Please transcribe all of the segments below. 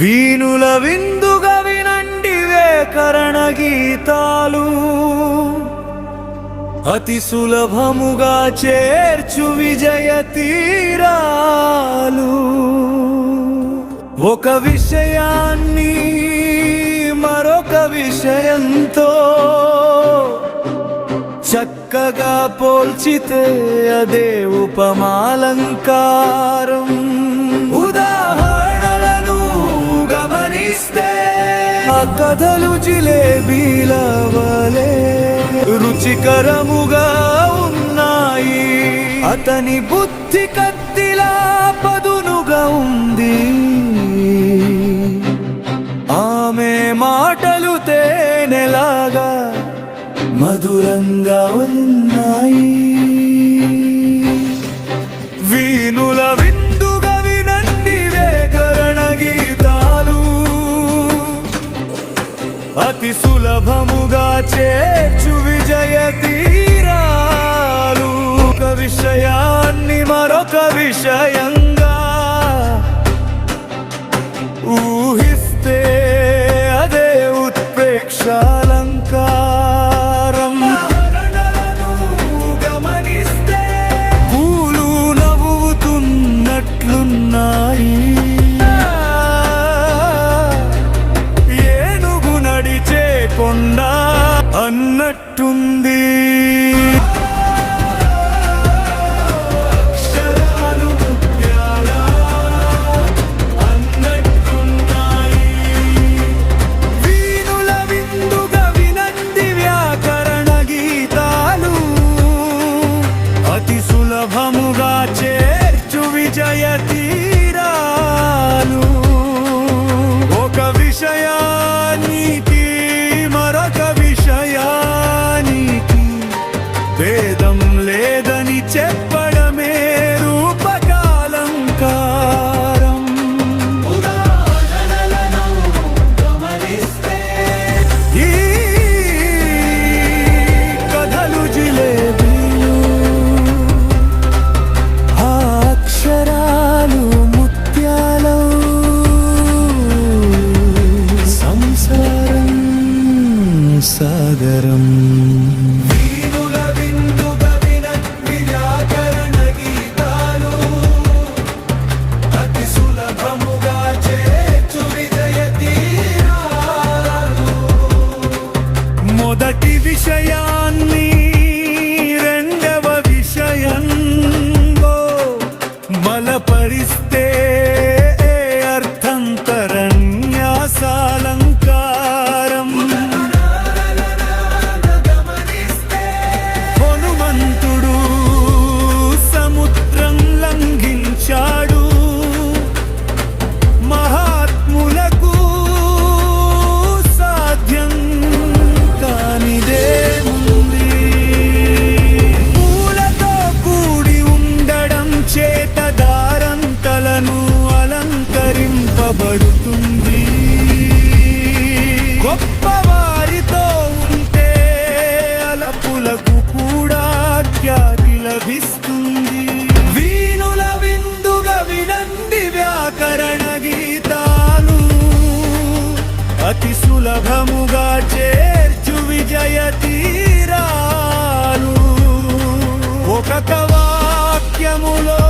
వీణుల విందుగా వినండి వేకరణ గీతాలు అతి సులభముగా చేర్చు విజయ తీరాలు. ఒక విషయాన్ని మరొక విషయంతో చక్కగా పోల్చితే అదే ఉపమాలంకారం. ఉదాహరణ కథలు జిలేబీలవలే రుచికరముగా ఉన్నాయి. అతని బుద్ధి కత్తిలా పదునుగా ఉంది. ఆమె మాటలు తేనెలాగా మధురంగా ఉన్నాయి. మరొక విషయం जयति I'm alone.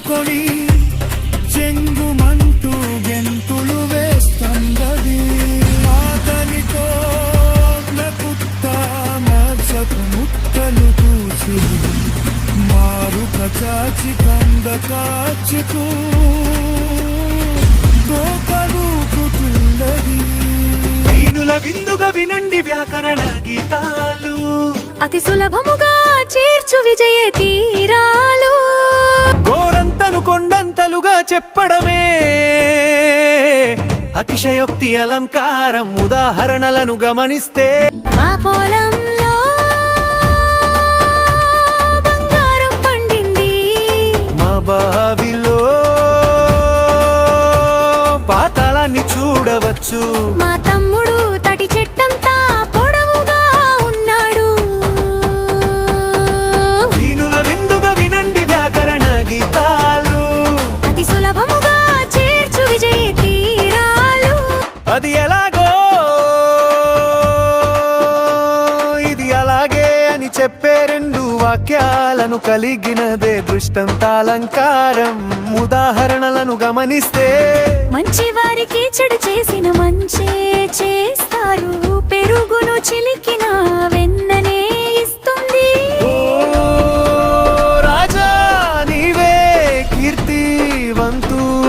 నిక్కబొడుచుకొని చెంగుమంటూ గెంతులు వేస్తుందది. ఆతనితో కుత్త మచ్చకు ముక్కలు కూసి మారుక చాచి కంద కాచుకు దూకుతున్నది వీణుల విందుగా వినండి వ్యాకరణ గీతాలు. అతి సులభముగా చేర్చు విజయ తీరాలు. కొండంతలుగా చెప్పడమే. అతిశయోక్తి అలంకారం ఉదాహరణలను గమనిస్తే. మా పొలంలో బంగారం పండింది. మా బావిలో పాతాళాన్ని చూడవచ్చు. మా తమ్ముడు చెప్పే రెండు వాక్యాలను కలిగినదే దృష్టంతాలంకారం ఉదాహరణలను గమనిస్తే మంచి వారికి చెడు చేసిన మంచే చేస్తారు. పెరుగును చిలికిన వెన్ననే ఇస్తుంది. ఓ రాజా నీవే కీర్తివంతుడవు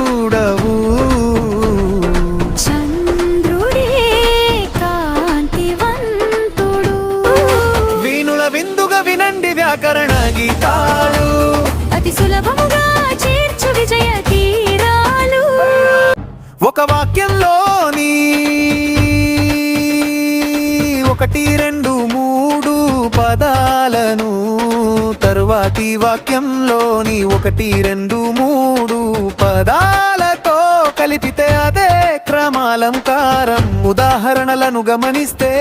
ప్రతి వాక్యంలోని ఒకటి రెండు మూడు పదాలతో కలిపితే అదే క్రమాలంకారం. ఉదాహరణలను గమనిస్తే